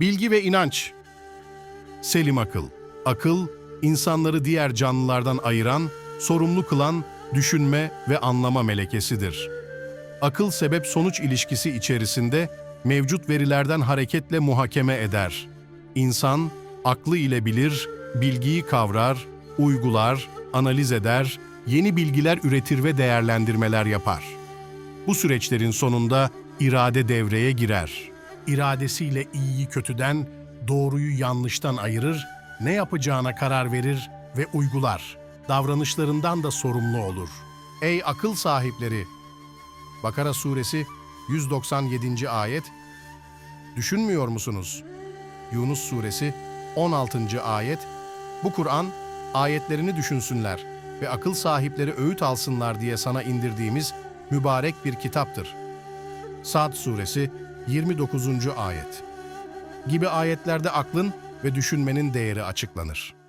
Bilgi ve inanç. Selim akıl. Akıl, insanları diğer canlılardan ayıran, sorumlu kılan, düşünme ve anlama melekesidir. Akıl sebep-sonuç ilişkisi içerisinde mevcut verilerden hareketle muhakeme eder. İnsan, aklı ile bilir, bilgiyi kavrar, uygular, analiz eder, yeni bilgiler üretir ve değerlendirmeler yapar. Bu süreçlerin sonunda irade devreye girer. İradesiyle iyiyi kötüden, doğruyu yanlıştan ayırır, ne yapacağına karar verir ve uygular. Davranışlarından da sorumlu olur. Ey akıl sahipleri! Bakara suresi 197. ayet Düşünmüyor musunuz? Yunus suresi 16. ayet Bu Kur'an ayetlerini düşünsünler ve akıl sahipleri öğüt alsınlar diye sana indirdiğimiz mübarek bir kitaptır. Sad suresi 29. ayet gibi ayetlerde aklın ve düşünmenin değeri açıklanır.